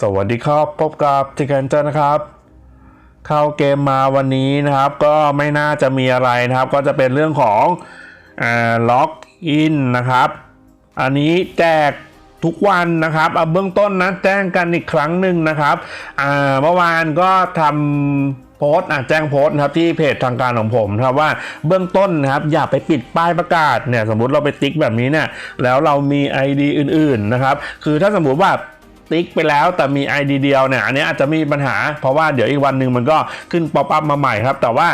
สวัสดีครับ พบกับทิกันเจอร์นะครับ เข้าเกมมาวันนี้นะครับ ก็ไม่น่าจะมีอะไรนะครับ ก็จะเป็นเรื่องของล็อกอินนะครับ อันนี้แจกทุกวันนะครับเอาเบื้องต้นนะแจ้งกันอีกครั้งหนึ่งนะครับเมื่อวานก็ทำโพสต์แจ้งโพสต์นะครับที่เพจทางการของผมนะครับว่าเบื้องต้นนะครับอย่าไปปิดป้ายประกาศเนี่ยสมมุติเราไปติ๊กแบบนี้เนี่ยแล้วเรามี ID อื่น ๆนะครับ คือถ้าสมมุติว่า ติ๊กไปแล้วแต่มี ID เดียวเนี่ยอันนี้อาจจะมีปัญหา เพราะว่าเดี๋ยวอีกวันหนึ่งมันก็ขึ้นป๊อปอัพมาใหม่ครับ แต่ว่า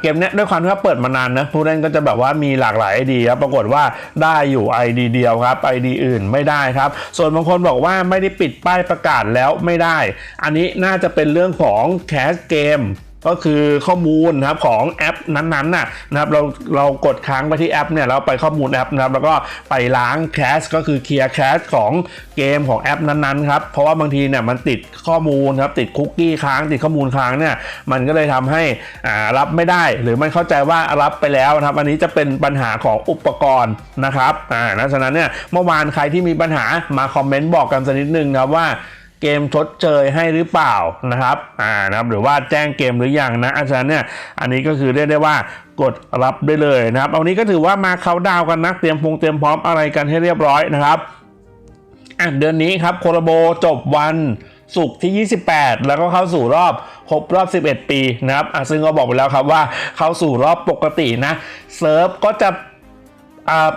เกมนี้ด้วยความที่ว่าเปิดมานานนะผู้เล่นก็จะแบบว่ามีหลากหลาย ID ครับปรากฏว่าได้อยู่ ID เดียวครับ ID อื่นไม่ได้ครับ ส่วนบางคนบอกว่าไม่ได้ปิดป้ายประกาศแล้วไม่ได้ อันนี้น่าจะเป็นเรื่องของแคสเกม ก็คือข้อมูลนะครับของแอปนั้นๆน่ะนะครับเราเรากดค้างไปที่แอปเนี่ยเราไปข้อมูลแอปนะครับแล้วก็ไปล้างแคชก็คือเคลียร์แคชของเกมของแอปนั้นๆครับเพราะว่าบางทีเนี่ยมันติดข้อมูลครับติดคุกกี้ค้างติดข้อมูลค้างเนี่ยมันก็เลยทำให้อ่ารับไม่ได้ หรือมันเข้าใจว่ารับไปแล้วนะครับอันนี้จะเป็นปัญหาของอุปกรณ์นะครับอ่านะฉะนั้นเนี่ยเมื่อวานใครที่มีปัญหามาคอมเมนต์บอกกันสักนิดนึงนะครับว่า เกมชดเชยให้หรือเปล่านะครับอ่านะครับ หรือว่าแจ้งเกมหรือยังนะอาจารย์เนี่ยอันนี้ก็คือเรียกได้ว่ากดรับได้เลยนะครับเอานี้ก็ถือว่ามาเขาดาวกันนะเตรียมพงเตรียมพร้อมอะไรกันให้เรียบร้อยนะครับอะเดือนนี้ครับโคโรโบจบวันศุกร์ที่ 28 แล้วก็เข้าสู่รอบครบรอบ 11 ปีนะครับซึ่งก็บอกไปแล้วครับว่าเข้าสู่รอบปกตินะเซิร์ฟก็จะ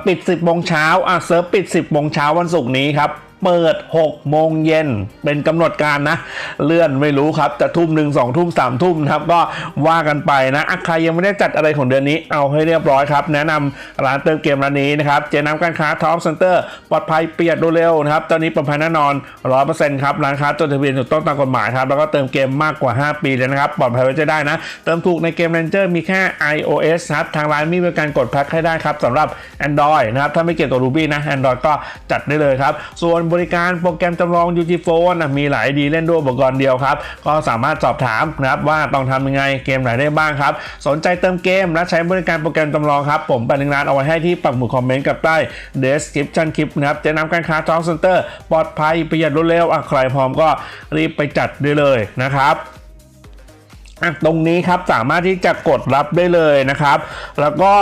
ปิด 10โมงเช้าเซิร์ฟปิด 10โมงเช้าวันศุกร์นี้ครับ เปิด 6 โมงเย็นเป็นกำหนดการนะ เลื่อนไม่รู้ครับ จะทุ่มหนึ่งสองทุ่มสามทุ่มครับ ก็ว่ากันไปนะใครยังไม่ได้จัดอะไรของเดือนนี้เอาให้เรียบร้อยครับ แนะนำร้านเติมเกมร้านนี้นะครับ เจน้ำการค้าท็อปเซ็นเตอร์ปลอดภัยเปียดเร็วนะครับ ตอนนี้ปลอดภัยแน่นอน100%ครับ ร้านค้าจดทะเบียนถูกต้องตามกฎหมายครับ แล้วก็เติมเกมมากกว่า 5 ปีเลยนะครับ ปลอดภัยไว้ใจได้นะ เติมถูกในเกม Ranger มีแค่ iOS ครับ ทางร้านมีบริการกดแพ็คให้ได้ครับสำหรับ Android นะครับ ถ้าไม่เกี่ยวกับ Ruby นะ Android ก็จัดได้เลยครับ ส่วนบริการโปรแกรมจำลอง UG Phone นมีหลายดีเล่นด้วยอุปกรณ์เดียวครับ ก็สามารถสอบถามนะครับว่าต้องทำยังไงเกมไหนได้บ้างครับ สนใจเติมเกมและใช้บริการโปรแกรมจำลองครับ ผมแปะลิงก์ร้านเอาไว้ให้ที่ปักหมุดคอมเมนต์กับใต้ description คลิปนะครับจะนำการค้า Talk Center ปลอดภัยประหยัดรวดเร็วอะใครพร้อมก็รีบไปจัดได้เลยนะครับตรงนี้ครับสามารถที่จะกดรับได้เลยนะครับ แล้วก็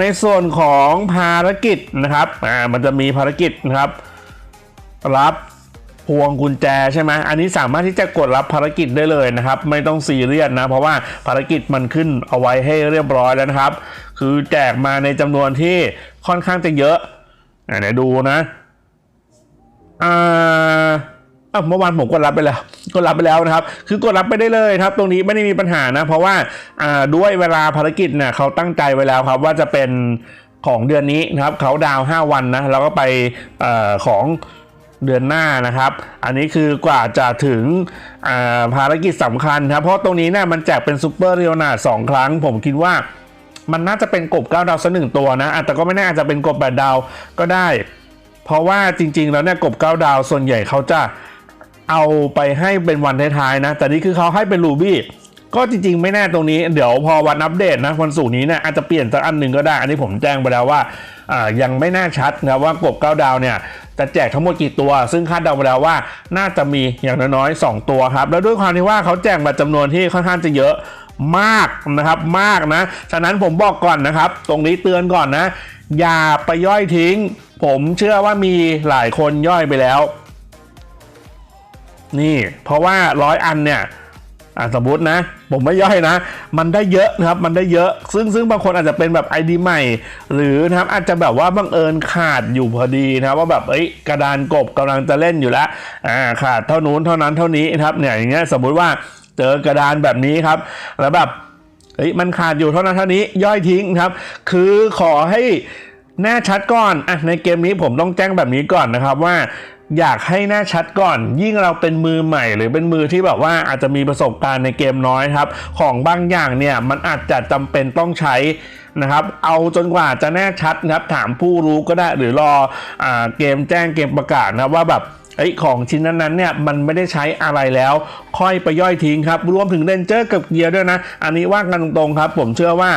ในส่วนของภารกิจนะครับมันจะมีภารกิจนะครับ รับพวงกุญแจใช่ไหมอันนี้สามารถที่จะกดรับภารกิจได้เลยนะครับ ไม่ต้องซีเรียสนะ เพราะว่าภารกิจมันขึ้นเอาไว้ให้เรียบร้อยแล้วนะครับ คือแจกมาในจำนวนที่ค่อนข้างจะเยอะอะเดี๋ยวดูนะอ่าอะ เมื่อวานผมกดรับไปแล้วกดรับไปแล้วนะครับ คือกดรับไปได้เลยครับ ตรงนี้ไม่ได้มีปัญหานะ เพราะว่าด้วยเวลาภารกิจเนี่ยเขาตั้งใจไว้แล้วครับ ว่าจะเป็นของเดือนนี้นะครับเขาดาวน์5วันนะแล้วก็ไปอของเดือนหน้านะครับ อันนี้คือกว่าจะถึงาภารกิจสำคัญครับ เพราะตรงนี้เนี่ยมันแจกเป็นซูเปอร์เรียนาสองครั้ง ผมคิดว่ามันน่าจะเป็นกบเก้าดาวสักหนึ่งตัวนะแต่ก็ไม่แน่อาจจะเป็นกบแปดดาวก็ได้ เพราะว่าจริงๆแล้วเนี่ยกบเก้าดาวส่วนใหญ่เขาจะ เอาไปให้เป็นวันท้ายๆนะ แต่นี่คือเขาให้เป็นรูบี้ก็จริงๆ ไม่แน่ตรงนี้เดี๋ยวพอวันอัปเดตนะวันศุกร์นี้เนี่ยอาจจะเปลี่ยนสักอันหนึ่งก็ได้ อันนี้ผมแจ้งไปแล้วว่าอ่ายังไม่แน่ชัดนะว่ากบเก้าดาวเนี่ยจะแจกทั้งหมดกี่ตัว ซึ่งคาดเดาไปแล้วว่าน่าจะมีอย่างน้อยๆ 2 ตัวครับ แล้วด้วยความที่ว่าเขาแจกมาจำนวนที่ค่อนข้างจะเยอะมากนะครับมากนะ ฉะนั้นผมบอกก่อนนะครับ ตรงนี้เตือนก่อนนะ อย่าไปย่อยทิ้ง ผมเชื่อว่ามีหลายคนย่อยไปแล้ว นี่เพราะว่าร้อยอันเนี่ยสมมตินะ ผมไม่ย่อยนะ มันได้เยอะนะครับ มันได้เยอะ ซึ่งซึ่งบางคนอาจจะเป็นแบบ ID ใหม่ หรือนะครับอาจจะแบบว่าบังเอิญขาดอยู่พอดีนะครับว่าแบบเอ้ยกระดานกบกำลังจะเล่นอยู่แล้วอ่าขาดเท่านู้นเท่านั้นเท่านี้นะครับเนี่ยอย่างเงี้ยสมมุติว่าเจอกระดานแบบนี้ครับ แล้วแบบเฮ้ยมันขาดอยู่เท่านั้นเท่านี้ย่อยทิ้งครับ คือขอให้แน่ชัดก่อนอะในเกมนี้ผมต้องแจ้งแบบนี้ก่อนนะครับว่า อยากให้แน่ชัดก่อน ยิ่งเราเป็นมือใหม่ หรือเป็นมือที่แบบว่าอาจจะมีประสบการณ์ในเกมน้อยครับ ของบางอย่างเนี่ยมันอาจจะจำเป็นต้องใช้นะครับ เอาจนกว่าจะแน่ชัดนะครับ ถามผู้รู้ก็ได้หรือรออเกมแจ้งเกมประกาศนะว่าแบบไอ้ของชิ้นนั้นๆเนี่ยมันไม่ได้ใช้อะไรแล้ว ค่อยไปย่อยทิ้งครับ รวมถึงเรนเจอร์กับเกียร์ด้วยนะ อันนี้ว่ากันตรงๆครับ ผมเชื่อว่า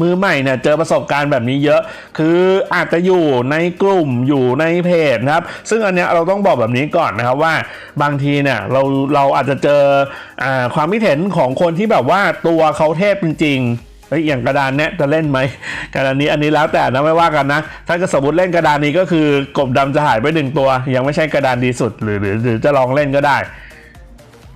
มือใหม่เนี่ยเจอประสบการณ์แบบนี้เยอะ คืออาจจะอยู่ในกลุ่มอยู่ในเพจนะครับ ซึ่งอันเนี้ยเราต้องบอกแบบนี้ก่อนนะครับว่าบางทีเนี่ยเราเราอาจจะเจออความคิดเห็นของคนที่แบบว่าตัวเขาเทพจริงๆเฮ้ยอย่างกระดานเนี้ยจะเล่นไหมกระดานนี้อันนี้แล้วแต่นะไม่ว่ากันนะ ถ้าจะสมมติเล่นกระดานนี้ก็คือกบดำจะหายไปหนึ่งตัว ยังไม่ใช่กระดานดีสุดหรือหรือหรือจะลองเล่นก็ได้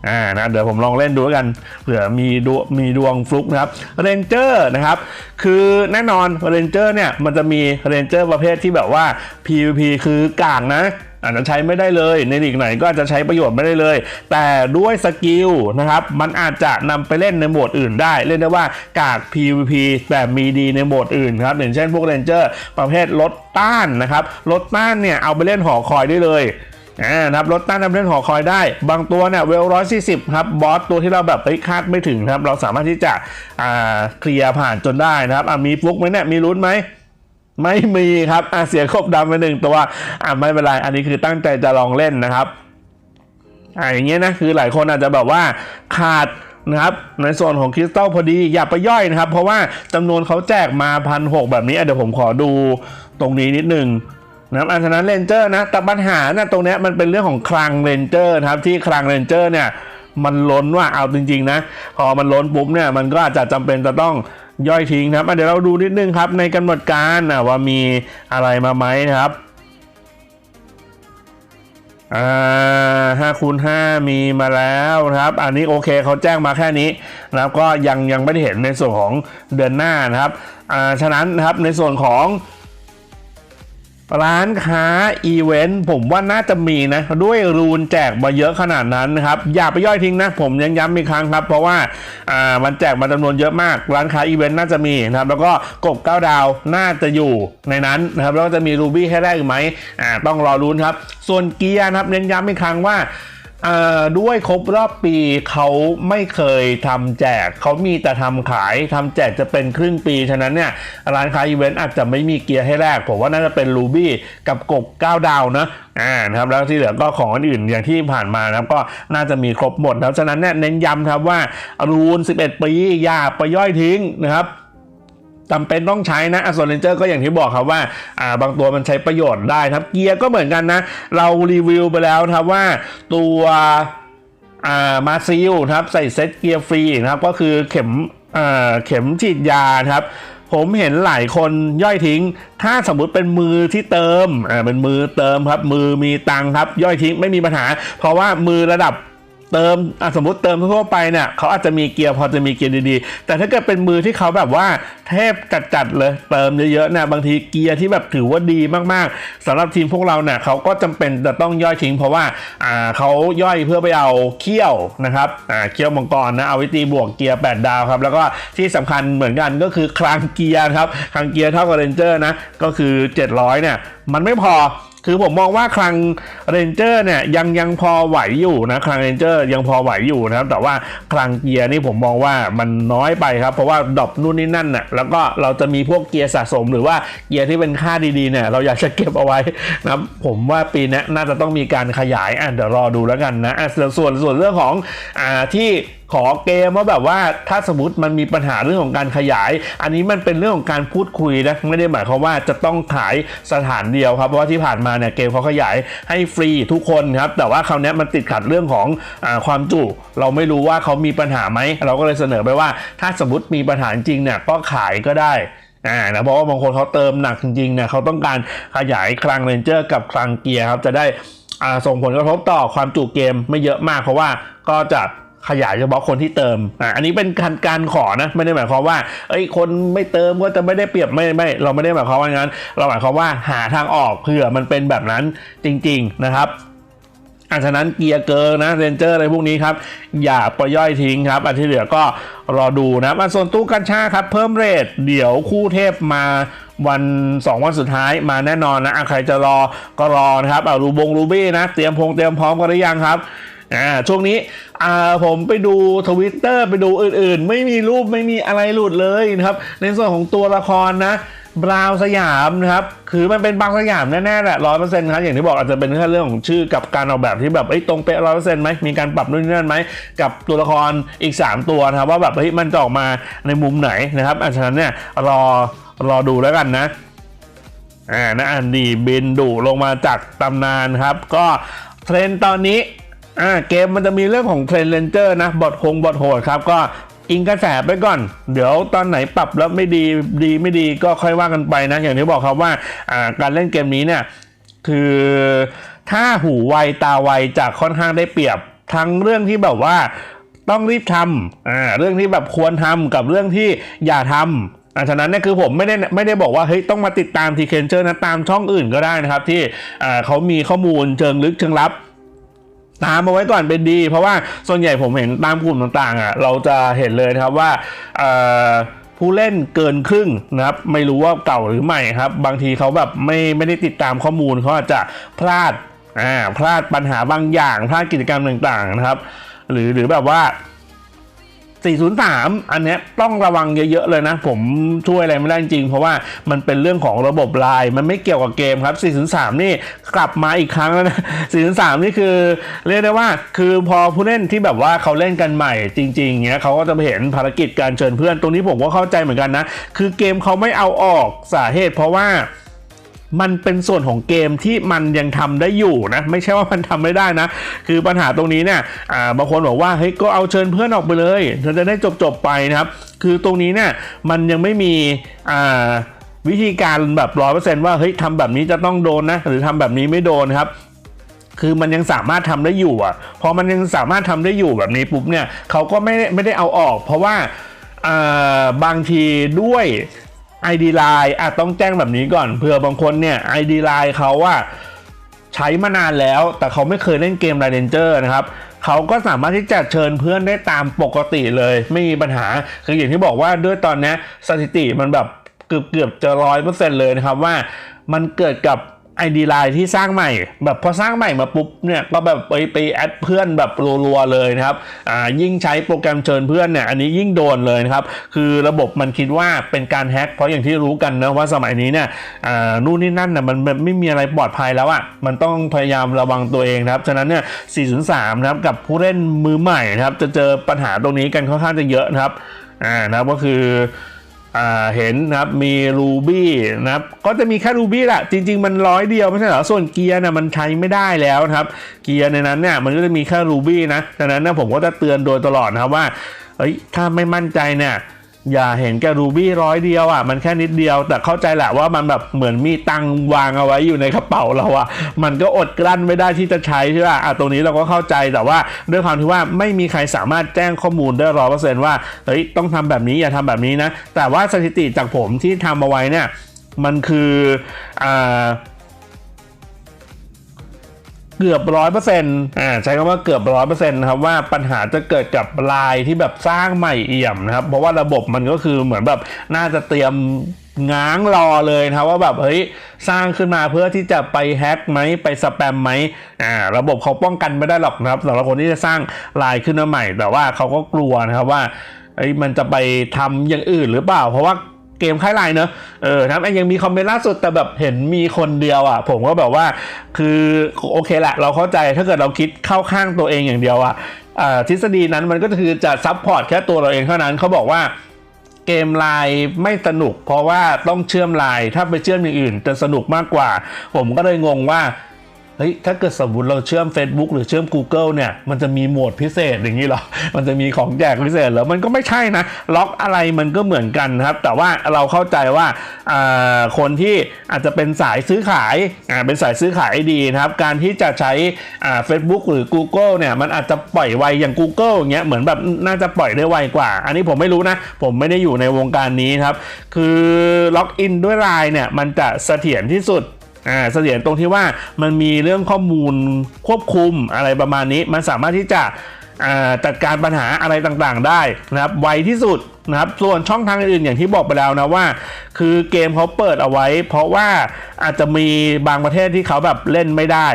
อ่านะเดี๋ยวผมลองเล่นดูกันเผื่อมีดวมีดวงฟลุกนะครับเรนเจอร์นะครับคือแน่นอนเรนเจอร์เนี่ยมันจะมีเรนเจอร์ประเภทที่แบบว่า PVP คือกากนะอาจจะใช้ไม่ได้เลยในลีกไหนก็อาจจะใช้ประโยชน์ไม่ได้เลย แต่ด้วยสกิลนะครับมันอาจจะนำไปเล่นในโหมดอื่นได้เรียกได้ว่ากาก PVP แต่มีดีในโหมดอื่นครับอย่างเช่นพวกเรนเจอร์ประเภทลดต้านนะครับลดต้านเนี่ยเอาไปเล่นหอคอยได้เลย อ่านะครับรถต้านน้ำเล่นหอคอยได้ บางตัวเนี่ยเวลร้อยสี่สิบครับบอสตัวที่เราแบบเฮ้คาดไม่ถึงครับ เราสามารถที่จะอ่าเคลียร์ผ่านจนได้นะครับอ่ามีฟลุกไหมเนี่ยมีลุ้นไหมไม่มีครับอาเสียครบดำไปหนึ่งตัวอ่าไม่เป็นไรอันนี้คือตั้งใจจะลองเล่นนะครับอ่าอย่างเงี้ยนะคือหลายคนอาจจะแบบว่าขาดนะครับในส่วนของคริสตัลพอดีอย่าไปย่อยนะครับ เพราะว่าจำนวนเขาแจกมาพันหแบบนี้เดี๋ยวผมขอดูตรงนี้นิดหนึ่ง นะครับอันฉะนั้นเรนเจอร์นะแต่ปัญหานะตรงนี้มันเป็นเรื่องของคลังเรนเจอร์ครับที่คลังเรนเจอร์เนี่ยมันล้นว่าเอาจริงๆนะ พอมันล้นปุ๊บเนี่ยมันก็อาจจะจำเป็นจะต้องย่อยทิ้งครับเดี๋ยวเราดูนิดนึงครับในกำหนดการนะว่ามีอะไรมาไหมนะครับอ่าห้าคูณห้ามีมาแล้วนะครับ อันนี้โอเคเขาแจ้งมาแค่นี้นะครับก็ยังยังไม่ได้เห็นในส่วนของเดือนหน้านะครับอ่าฉะนั้นนะครับในส่วนของ ร้านค้าอีเวนต์ผมว่าน่าจะมีนะ ด้วยรูนแจกมาเยอะขนาดนั้นนะครับ อย่าไปย่อยทิ้งนะ ผมยังย้ำอีกครั้งครับ เพราะว่าอ่ามันแจกมาจำนวนเยอะมาก ร้านค้าอีเวนต์น่าจะมีนะครับแล้วก็กบ9ดาวน่าจะอยู่ในนั้นนะครับแล้วก็จะมีรูบี้ให้ได้อีกไหมอ่าต้องรอรุ้นครับ ส่วนเกียร์นะครับเน้นย้ำอีกครั้งว่า ด้วยครบรอบปีเขาไม่เคยทำแจก เขามีแต่ทำขายทำแจกจะเป็นครึ่งปี ฉะนั้นเนี่ยร้านค้าอีเวนต์อาจจะไม่มีเกียร์ให้แลกผมว่าน่าจะเป็นรูบี้กับกบ9ดาวนะอ่านะครับแล้วที่เหลือก็ของอื่นอย่างที่ผ่านมานะครับก็น่าจะมีครบหมดแล้วฉะนั้นเนี่ยเน้นย้ำครับว่ารูน11 ปีอย่าไปย่อยทิ้งนะครับ จำเป็นต้องใช้นะอส่วนเรนเจอร์ก็อย่างที่บอกครับว่าอ่าบางตัวมันใช้ประโยชน์ได้ครับ เกียร์ก็เหมือนกันนะ เรารีวิวไปแล้วครับว่าตัวอ่ามาซิลครับใส่เซ็ตเกียร์ฟรีนะครับก็คือเข็มอ่าเข็มฉีดยาครับผมเห็นหลายคนย่อยทิ้ง ถ้าสมมุติเป็นมือที่เติมอ่าเป็นมือเติมครับ มือมีตังครับ ย่อยทิ้งไม่มีปัญหา เพราะว่ามือระดับ เติมอะสมมติเติมทั่วไปเนี่ยเขาอาจจะมีเกียร์พอจะมีเกียร์ดีๆ แต่ถ้าเกิดเป็นมือที่เขาแบบว่าเทพจัดๆเลย เติมเยอะๆเนี่ยบางทีเกียร์ที่แบบถือว่าดีมากๆสำหรับทีมพวกเราเนี่ยเขาก็จำเป็นจะต้องย่อยทิ้ง เพราะว่าอ่าเขาย่อยเพื่อไปเอาเขี้ยวนะครับอ่าเขี้ยวมังกรนะเอาไว้ตีบวกเกียร์ 8 ดาวครับแล้วก็ที่สำคัญเหมือนกันก็คือคลังเกียร์ครับคลังเกียร์เท่ากับเรนเจอร์นะก็คือ 700เนี่ยมันไม่พอ คือผมมองว่าคลังเรนเจอร์เนี่ยยังยังพอไหวอยู่นะคลังเรนเจอร์ยังพอไหวอยู่นะครับแต่ว่าคลังเกียร์นี่ผมมองว่ามันน้อยไปครับ เพราะว่าดรอปนู่นนี่นั่นน่ะแล้วก็เราจะมีพวกเกียร์สะสม หรือว่าเกียร์ที่เป็นค่าดีๆเนี่ยเราอยากจะเก็บเอาไว้นะผมว่าปีนี้น่าจะต้องมีการขยายอะเดี๋ยวรอดูแล้วกันนะอะส่วนส่วนส่วนเรื่องของอ่าที่ ขอเกมว่าแบบว่าถ้าสมมติมันมีปัญหาเรื่องของการขยาย อันนี้มันเป็นเรื่องของการพูดคุยนะไม่ได้หมายความว่าจะต้องขายสถานเดียวครับเพราะว่าที่ผ่านมาเนี่ยเกมเขาขยายให้ฟรีทุกคนครับแต่ว่าคราวนี้มันติดขัดเรื่องของอความจุ เราไม่รู้ว่าเขามีปัญหาไหมเราก็เลยเสนอไปว่า ถ้าสมมติมีปัญหาจริงเนี่ยก็ขายก็ได้อ่านะเพราะว่าบางคนเขาเติมหนักจริงๆเนี่ยเขาต้องการขยายคลังเรนเจอร์กับคลังเกียร์ครับจะได้ส่งผลกระทบต่อความจุเกมไม่เยอะมากเพราะว่าก็จะ ขยายเฉพาะคนที่เติมอ่าอันนี้เป็นการการขอนะไม่ได้หมายความว่าเอ้ยคนไม่เติมก็จะไม่ได้เปรียบไม่ไม่เราไม่ได้หมายความว่างั้น เราหมายความว่าหาทางออกเผื่อมันเป็นแบบนั้นจริง ๆนะครับอันฉะนั้นเกียร์เกอร์นะเรนเจอร์อะไรพวกนี้ครับ อย่าปล่อยย่อยทิ้งครับ อันที่เหลือก็รอดูนะครับอันส่วนตู้กัญชาครับ เพิ่มเรทเดี๋ยวคู่เทพมาวัน 2 วันสุดท้ายมาแน่นอนนะอะใครจะรอก็รอนะครับเอารูบงรูบี้นะ เตรียมพงเตรียมพร้อมกันหรือยังครับอ่าช่วงนี้ อ่าผมไปดูทวิตเตอร์ไปดูอื่นๆ ไม่มีรูปไม่มีอะไรหลุดเลยนะครับ ในส่วนของตัวละครนะบราวสยามนะครับ คือมันเป็นบางสยามแน่ๆแหละร้อยเปอร์เซ็นต์ครับ อย่างที่บอกอาจจะเป็นแค่เรื่องของชื่อกับการออกแบบที่แบบเอ้ยตรงเป๊ะร้อยเปอร์เซ็นต์ไหมมีการปรับนู่นนี่นั่นไหม กับตัวละครอีก 3 ตัวนะครับ ว่าแบบเฮ้ยมันจะออกมาในมุมไหนนะครับอันฉะนั้นเนี่ยรอรอดูแล้วกันนะอ่านะอันดีบินดุลงมาจากตำนานครับ ก็เทรนด์ตอนนี้ อ่าเกมมันจะมีเรื่องของเทรนเลนเจอร์นะบอทคงบอทโหดครับก็อิงกระแสไปก่อน เดี๋ยวตอนไหนปรับแล้วไม่ดีดีไม่ดีก็ค่อยว่ากันไปนะอย่างที่บอกครับว่าอ่าการเล่นเกมนี้เนี่ยคือถ้าหูไวตาไวจะค่อนข้างได้เปรียบ ทั้งเรื่องที่แบบว่าต้องรีบทำอ่าเรื่องที่แบบควรทำกับเรื่องที่อย่าทำอ่าฉะนั้นเนี่ยคือผมไม่ได้ไม่ได้บอกว่าเฮ้ยต้องมาติดตามทีเคนเจอร์นะตามช่องอื่นก็ได้นะครับ ที่เขามีข้อมูลเชิงลึกเชิงลับ ตามมาไว้ก่อนเป็นดี เพราะว่าส่วนใหญ่ผมเห็นตามกลุ่มต่างๆอะเราจะเห็นเลยนะครับว่าผู้เล่นเกินครึ่งนะครับไม่รู้ว่าเก่าหรือใหม่ครับ บางทีเขาแบบไม่ไม่ได้ติดตามข้อมูลเขาอาจจะพลาดอ่าพลาดปัญหาบางอย่างพลาดกิจกรรมต่างๆนะครับ หรือหรือแบบว่า 403 อันนี้ต้องระวังเยอะๆเลยนะ ผมช่วยอะไรไม่ได้จริง เพราะว่ามันเป็นเรื่องของระบบไลน์มันไม่เกี่ยวกับเกมครับ 403 นี่กลับมาอีกครั้งแล้วนะ 403 นี่คือ เรียกได้ว่าคือพอผู้เล่นที่แบบว่าเขาเล่นกันใหม่จริงๆเงี้ยเขาก็จะเห็นภารกิจการเชิญเพื่อน ตรงนี้ผมก็เข้าใจเหมือนกันนะ คือเกมเขาไม่เอาออกสาเหตุเพราะว่า มันเป็นส่วนของเกมที่มันยังทำได้อยู่นะ ไม่ใช่ว่ามันทำไม่ได้นะ คือปัญหาตรงนี้เนี่ยบางคนบอกว่าเฮ้ยก็เอาเชิญเพื่อนออกไปเลยเราจะได้จบจบๆไปนะครับ คือตรงนี้เนี่ยมันยังไม่มีวิธีการแบบร้อยเปอร์เซนต์ว่าเฮ้ยทำแบบนี้จะต้องโดนนะหรือทำแบบนี้ไม่โดนครับคือมันยังสามารถทำได้อยู่อะ พอมันยังสามารถทำได้อยู่แบบนี้ปุ๊บเนี่ยเขาก็ไม่ไม่ได้เอาออก เพราะว่าบางทีด้วย ID Line อาจต้องแจ้งแบบนี้ก่อนเผื่อบางคนเนี่ย ID Line เขาว่าใช้มานานแล้ว แต่เขาไม่เคยเล่นเกม r a d e n g e r นะครับเขาก็สามารถที่จะเชิญเพื่อนได้ตามปกติเลย ไม่มีปัญหาคืออย่างที่บอกว่าด้วยตอนนี้สถิติมันแบบเกือบเกือบจะร้อยเปอร์เซ็นต์เลยนะครับว่ามันเกิดกับ ID Line ที่สร้างใหม่ แบบพอสร้างใหม่มาปุ๊บเนี่ยก็แบบไปไปแอดเพื่อนแบบรัวๆเลยนะครับอ่ายิ่งใช้โปรแกรมเชิญเพื่อนเนี่ยอันนี้ยิ่งโดนเลยนะครับคือระบบมันคิดว่าเป็นการแฮ็กเพราะอย่างที่รู้กันนะว่าสมัยนี้เนี่ยอ่านู่นนี่นั่นน่ะมันไม่มีอะไรปลอดภัยแล้วอะ่ะมันต้องพยายามระวังตัวเองนะครับฉะนั้นเนี่ย 403 นะครับกับผู้เล่นมือใหม่นะครับจะเจอปัญหาตรงนี้กันค่อนข้างจะเยอะนะครับอ่านะครับก็คือ เห็นนะครับมีรูบี้นะครับก็จะมีแค่รูบี้แหละจริง ๆ มันร้อยเดียวไม่ใช่เหรอส่วนเกียร์นะมันใช้ไม่ได้แล้วนะครับเกียร์ในนั้นเนี่ยมันก็จะมีแค่รูบี้นะดังนั้นนะผมก็จะเตือนโดยตลอดนะครับว่าเอ้ยถ้าไม่มั่นใจเนี่ย อย่าเห็นแค่ Ruby ร้อยเดียวอะมันแค่นิดเดียว แต่เข้าใจแหละว่ามันแบบเหมือนมีตังวางเอาไว้อยู่ในกระเป๋าเราอะมันก็อดกลั้นไม่ได้ที่จะใช้ใช่ป่ะอะตรงนี้เราก็เข้าใจแต่ว่าด้วยความที่ว่าไม่มีใครสามารถแจ้งข้อมูลได้ร้อยเปอร์เซนต์ว่าเฮ้ยต้องทำแบบนี้อย่าทำแบบนี้นะแต่ว่าสถิติจากผมที่ทำเอาไว้เนี่ยมันคืออ่า เกือบร้อยเปอร์เซ็นต์อ่าใช้คำว่าเกือบร้อยเปอร์เซ็นต์นะครับว่าปัญหาจะเกิดกับลายที่แบบสร้างใหม่เอี่ยมนะครับ เพราะว่าระบบมันก็คือเหมือนแบบน่าจะเตรียมง้างรอเลยนะครับว่าแบบเฮ้ยสร้างขึ้นมาเพื่อที่จะไปแฮ็กไหมไปสแปมไหมอ่าระบบเขาป้องกันไม่ได้หรอกนะครับสำหรับคนที่จะสร้างลายขึ้นมาใหม่ แต่ว่าเขาก็กลัวนะครับว่าเอ้มันจะไปทำอย่างอื่นหรือเปล่า เพราะว่า เกมค่ายไลน์เนอะเออครับยังมีคอมเมนต์ล่าสุดแต่แบบเห็นมีคนเดียวอะ ผมก็แบบว่าคือโอเคแหละเราเข้าใจถ้าเกิดเราคิดเข้าข้างตัวเองอย่างเดียวอะอ่าทฤษฎีนั้นมันก็คือจะซับพอร์ตแค่ตัวเราเองเท่านั้นเขาบอกว่าเกมไลน์ไม่สนุก เพราะว่าต้องเชื่อมไลน์ถ้าไปเชื่อมอย่างอื่นจะสนุกมากกว่า ผมก็เลยงงว่า เฮ้ยถ้าเกิดสมมติเราเชื่อม Facebook หรือเชื่อม Google เนี่ย มันจะมีโหมดพิเศษอย่างนี้เหรอ มันจะมีของแจกพิเศษเหรอ มันก็ไม่ใช่นะ ล็อกอะไรมันก็เหมือนกันนะครับ แต่ว่าเราเข้าใจว่าคนที่อาจจะเป็นสายซื้อขายาเป็นสายซื้อขายดีนะครับ การที่จะใช้อ่า Facebook หรือ Google เนี่ย มันอาจจะปล่อยไวอย่าง Google อย่างเงี้ย เหมือนแบบน่าจะปล่อยได้ไวกว่า อันนี้ผมไม่รู้นะ ผมไม่ได้อยู่ในวงการนี้ครับ คือล็อกอินด้วยไลน์เนี่ย มันจะเสถียรที่สุด อ่าเสถียรตรงที่ว่ามันมีเรื่องข้อมูลควบคุมอะไรประมาณนี้ มันสามารถที่จะจัดการปัญหาอะไรต่างๆ ได้นะครับไวที่สุดนะครับส่วนช่องทางอื่นอย่างที่บอกไปแล้วนะว่า คือเกมเขาเปิดเอาไว้ เพราะว่าอาจจะมีบางประเทศที่เขาแบบเล่นไม่ได้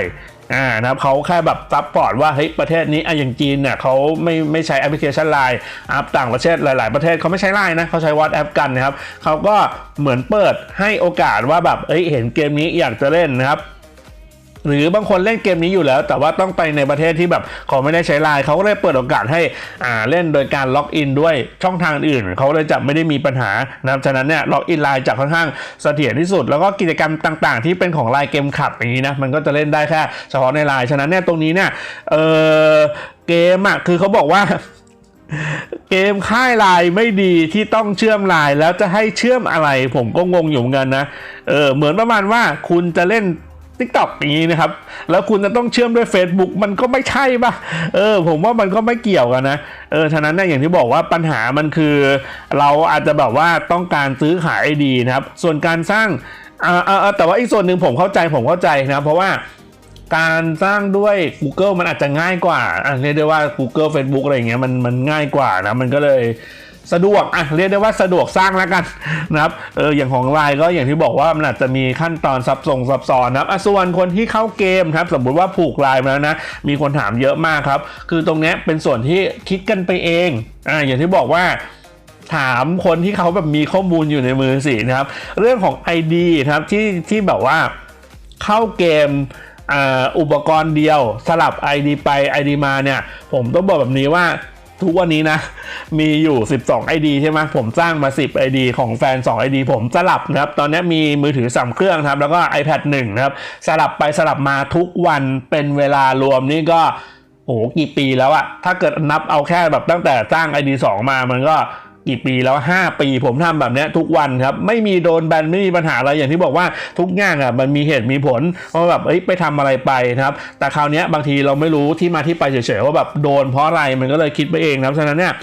อ่านะครับเขาแค่แบบซัพพอร์ตว่าเฮ้ยประเทศนี้อะอย่างจีนเนี่ยเขาไม่ไม่ใช้แอปพลิเคชันไลน์อัพต่างประเทศหลาย ๆ ประเทศเขาไม่ใช้ไลน์นะเขาใช้วอตแอปกันนะครับเขาก็เหมือนเปิดให้โอกาสว่าแบบเอ้ยเห็นเกมนี้อยากจะเล่นนะครับ หรือบางคนเล่นเกมนี้อยู่แล้ว แต่ว่าต้องไปในประเทศที่แบบเขาไม่ได้ใช้ไลน์เขาก็เลยเปิดโอกาสให้อ่าเล่นโดยการล็อกอินด้วยช่องทางอื่นเขาเลยจะไม่ได้มีปัญหานะครับฉะนั้นเนี่ยล็อกอินไลน์จะค่อนข้างเสถียรที่สุด แล้วก็กิจกรรมต่างๆ ที่เป็นของไลน์เกมขับอย่างนี้นะมันก็จะเล่นได้แค่เฉพาะในไลน์ฉะนั้นเนี่ยตรงนี้เนี่ยเออเกมอะคือเขาบอกว่าเกมค่ายไลน์ไม่ดีที่ต้องเชื่อมไลน์แล้วจะให้เชื่อมอะไร ผมก็งงอยู่เหมือนกันนะ เออเหมือนประมาณว่าคุณจะเล่น t ิ k t o k อย่างนี้นะครับ แล้วคุณจะต้องเชื่อมด้วย Facebook มันก็ไม่ใช่ป่ะ เออ ผมว่ามันก็ไม่เกี่ยวกันนะ เออ ฉะนั้นเนี่ยอย่างที่บอกว่าปัญหามันคือ เราอาจจะแบบว่าต้องการซื้อขายไอดีนะครับ ส่วนการสร้างอ่าอ่าอ่าแต่ว่าอีกส่วนหนึ่งผมเข้าใจผมเข้าใจนะเพราะว่าการสร้างด้วย Google มันอาจจะง่ายกว่าอะเรียกได้ว่า Google Facebook อะไรเงี้ยมันมันง่ายกว่านะมันก็เลย สะดวกอะเรียกได้ว่าสะดวกสร้างแล้วกันนะครับเอออย่างของไลน์ก็อย่างที่บอกว่ามันอาจจะมีขั้นตอนซับซ้อนซับซ้อนนะครับส่วนคนที่เข้าเกมครับสมมุติว่าผูกไลน์มาแล้วนะมีคนถามเยอะมากครับ คือตรงนี้เป็นส่วนที่คิดกันไปเองอ่าอย่างที่บอกว่าถามคนที่เขาแบบมีข้อมูลอยู่ในมือสินะครับ เรื่องของ ID ครับที่ที่แบบว่าเข้าเกมอ่าอุปกรณ์เดียวสลับ ID ไป ID มาเนี่ย ผมต้องบอกแบบนี้ว่า ทุกวันนี้นะ มีอยู่ 12 ID ใช่ไหมผมสร้างมา 10 ID ของแฟน 2 ID ผมสลับนะครับ ตอนนี้มีมือถือสามเครื่องครับ แล้วก็ iPad 1 นะครับ สลับไปสลับมาทุกวันเป็นเวลารวมนี่ก็โอ้โหกี่ปีแล้วอะถ้าเกิดนับเอาแค่แบบตั้งแต่สร้าง ID 2 มามันก็ กี่ปีแล้ว 5 ปีผมทำแบบนี้ทุกวันครับ ไม่มีโดนแบนไม่มีปัญหาอะไรอย่างที่บอกว่าทุกงานอะมันมีเหตุมีผลว่าแบบเอ้ยไปทำอะไรไปนะครับ แต่คราวนี้บางทีเราไม่รู้ที่มาที่ไปเฉยๆว่าแบบโดนเพราะอะไรมันก็เลยคิดไปเองนะครับฉะนั้นเนี่ย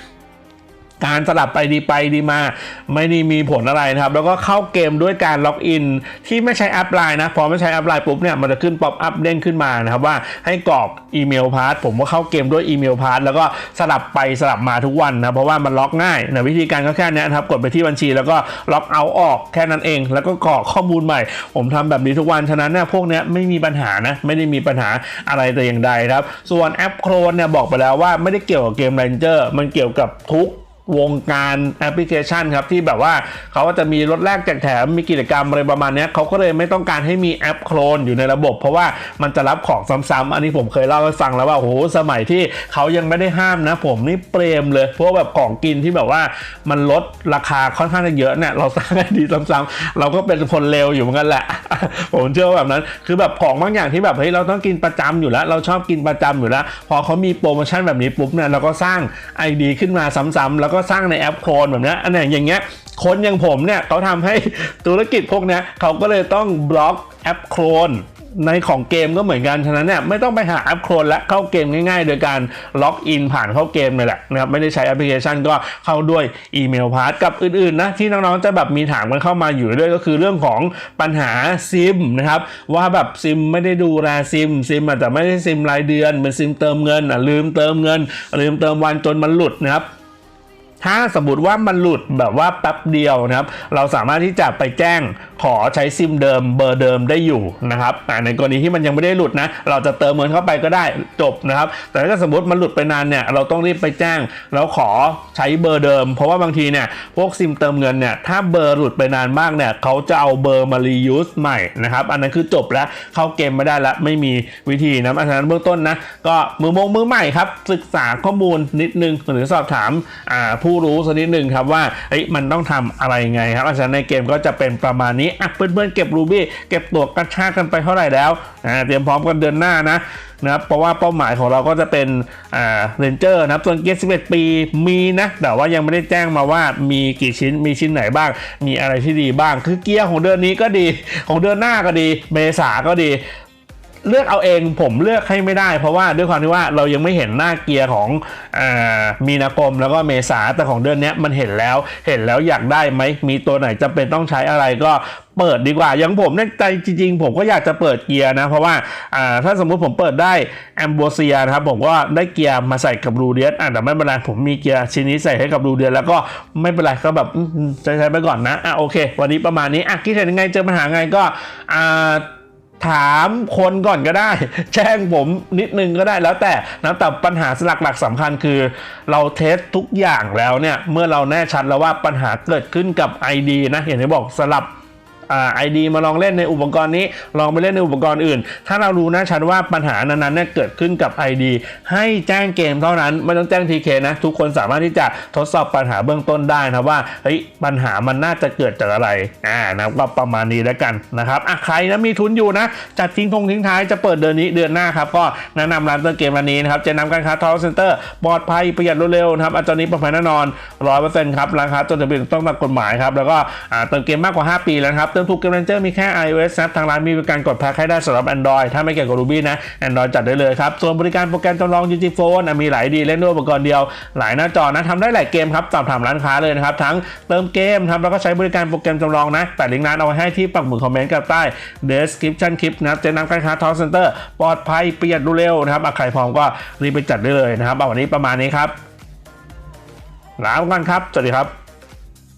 การสลับไปดีไปดีมา ไม่ได้มีผลอะไรนะครับ แล้วก็เข้าเกมด้วยการล็อกอิน ที่ไม่ใช้แอปไลน์นะพอไม่ใช้แอปไลน์ปุ๊บเนี่ยมันจะขึ้นป๊อปอัพเด้งขึ้นมานะครับว่าให้กรอกอีเมลพาสผมก็เข้าเกมด้วยอีเมลพาสแล้วก็สลับไปสลับมาทุกวันนะเพราะว่ามันล็อกง่ายนะวิธีการก็แค่นี้นะครับกดไปที่บัญชี แล้วก็ล็อกเอาออกแค่นั้นเอง แล้วก็กรอกข้อมูลใหม่ ผมทำแบบนี้ทุกวันฉะนั้นเนี่ยพวกเนี้ยไม่มีปัญหานะไม่ได้มีปัญหาอะไรแต่อย่างใดครับส่วนแอปโครนเนี่ยบอกไปแล้วว่าไม่ได้เกี่ยวกับเกม Ranger มันเกี่ยวกับทุก วงการแอปพลิเคชันครับที่แบบว่าเขาจะมีลดแลกแจกแถมมีกิจกรรมอะไรประมาณเนี้ยเขาก็เลยไม่ต้องการให้มีแอปโคลนอยู่ในระบบ เพราะว่ามันจะรับของซ้ำๆอันนี้ผมเคยเล่าให้ฟังแล้วว่าโอ้โหสมัยที่เขายังไม่ได้ห้ามนะ ผมนี่เปรมเลยพว่าแบบของกินที่แบบว่ามันลดราคาค่อนข้างจะเยอะเนี่ยเราสร้างให้ดีซ้ำๆเราก็เป็นคนเลวอยู่เหมือนกันแหละ ผมเชื่อว่าแบบนั้น คือแบบของบางอย่างที่แบบเฮ้ยเราต้องกินประจำอยู่แล้ว เราชอบกินประจำอยู่แล้ว พอเขามีโปรโมชั่นแบบนี้ปุ๊บเนี่ยเราก็สร้าง ID ขึ้นมาซ้ำๆแล้วก็สร้างในแอปโคลนแบบนี้อันนี้อย่างเงี้ยคนอย่างผมเนี่ยเขาทำให้ธุรกิจพวกนี้เขาก็เลยต้องบล็อกแอปโคลนในของเกมก็เหมือนกัน ฉะนั้นเนี่ยไม่ต้องไปหาแอปโคลนและเข้าเกมง่ายๆ โดยการล็อกอินผ่านเข้าเกมเลยแหละนะครับไม่ได้ใช้แอปพลิเคชันก็เข้าด้วยอีเมลพาสกับอื่นๆนะที่น้องๆจะแบบมีถามกันเข้ามาอยู่ด้วยก็คือเรื่องของปัญหาซิมนะครับว่าแบบซิมไม่ได้ดูแลซิมซิมอาจจะไม่ได้ซิมรายเดือนเป็นซิมเติมเงินอะลืมเติมเงิน ลืมเติมวันจนมันหลุดนะครับ ถ้าสมมติว่ามันหลุดแบบว่าแป๊บเดียวนะครับ เราสามารถที่จะไปแจ้ง ขอใช้ซิมเดิมเบอร์เดิมได้อยู่นะครับแต่ในกรณีที่มันยังไม่ได้หลุดนะ เราจะเติมเงินเข้าไปก็ได้จบนะครับ แต่ถ้าสมมติมันหลุดไปนานเนี่ยเราต้องรีบไปแจ้งแล้วขอใช้เบอร์เดิม เพราะว่าบางทีเนี่ยพวกซิมเติมเงินเนี่ยถ้าเบอร์หลุดไปนานมากเนี่ยเขาจะเอาเบอร์มารียูสใหม่นะครับอันนั้นคือจบแล้วเข้าเกมไม่ได้ล้วไม่มีวิธีนะอันนั้นเบื้องต้นนะก็มือมงมือใหม่ครับศึกษาข้อมูลนิดนึงหรือสอบถามผู้รู้สักนิดนึงครับว่าเอ้มันต้องทำอะไรไงครับอาจารย์ในเกมก็จะเป็นประมาณนี้อะเพื่อนๆเก็บรูบี้เก็บตัวกระชากกันไปเท่าไหร่แล้วอ่าเตรียมพร้อมกันเดือนหน้านะนะครับเพราะว่าเป้าหมายของเราก็จะเป็นอ่าเรนเจอร์นะครับส่วนเกียร์11 ปีมีนะแต่ว่ายังไม่ได้แจ้งมาว่ามีกี่ชิ้นมีชิ้นไหนบ้าง มีอะไรที่ดีบ้าง คือเกียร์ของเดือนนี้ก็ดีของเดือนหน้าก็ดีเมษาก็ดี เลือกเอาเองผมเลือกให้ไม่ได้ เพราะว่าด้วยความที่ว่าเรายังไม่เห็นหน้าเกียร์ของอมีนาคมแล้วก็เมษาแต่ของเดือนนี้มันเห็นแล้วเห็นแล้วอยากได้ไหมมีตัวไหนจะเป็นต้องใช้อะไรก็เปิดดีกว่าอย่างผมเนี่ยใจจริงๆ ผมก็อยากจะเปิดเกียร์นะ เพราะว่าถ้าสมมุติผมเปิดได้แอมโบเซียนะครับผมก็ได้เกียร์มาใส่กับรูเดียสแต่ไม่เป็นไรผมมีเกียร์ชิ้นนี้ใส่ให้กับรูเดียสแล้วก็ไม่เป็นไรก็แบบใช้ไปก่อนนะอะโอเค วันนี้ประมาณนี้อะคิดเห็นยังไงเจอปัญหาไงก็อ่า ถามคนก่อนก็ได้แจ้งผมนิดนึงก็ได้แล้วแต่นะแต่ปัญหาหลักหลักๆสำคัญคือ เราเทสทุกอย่างแล้วเนี่ย เมื่อเราแน่ชัดแล้วว่าปัญหาเกิดขึ้นกับ ID นะอย่างที่บอกสลับ ไอดีมาลองเล่นในอุปกรณ์นี้ ลองไปเล่นในอุปกรณ์อื่น ถ้าเรารู้นะชัดว่าปัญหานั้นๆเนี่ยเกิดขึ้นกับ ID ให้แจ้งเกมเท่านั้น ไม่ต้องแจ้ง TK นะ ทุกคนสามารถที่จะทดสอบปัญหาเบื้องต้นได้นะว่าเฮ้ยปัญหามันน่าจะเกิดจากอะไรอ่านะก็ประมาณนี้แล้วกันนะครับอะใครนะมีทุนอยู่นะจัดทิ้งทงทิ้งท้ายจะเปิดเดือนนี้เดือนหน้าครับก็แนะนำร้านเติมเกมร้านนี้นะครับจะนำการค้าทอล์เซ็นเตอร์ปลอดภัยประหยัดรวดเร็วนะครับอันตอนนี้ปลอดภัยแน่นอนร้อยเปอร์เซ็นต์ครับราคาจดทะเบียนต้องตามกฎหมายครับแล้วก็เติมเกมมากกว่า 5 ปีแล้วครับติมถูกเกมเรนเจอร์มีแค่ iOS นะทางร้านมีบริการกดแพ็คให้ได้สำหรับ Android ถ้าไม่เกี่ยวกับ Ruby นะ Android จัดได้เลยครับ ส่วนบริการโปรแกรมจำลอง UG Phone มีหลายดีเล่นด้วยอุปกรณ์เดียว หลายหน้าจอนะทำได้หลายเกมครับสอบถามร้านค้าเลยนะครับ ทั้งเติมเกมครับแล้วก็ใช้บริการโปรแกรมจำลองนะ แต่ลิงก์ร้านเอาไว้ให้ที่ปักหมุดคอมเมนต์กับใต้ description คลิปนะครับเจะนำการค้าทอ l เซ็นเตอร์ปลอดภัยประหยัดรวดเร็วนะครับอะใครพร้อมก็รีบไปจัดได้เลยนะครับเอาวันนี้ประมาณนี้ครับลาไปก่อนครับ สวัสดีครับ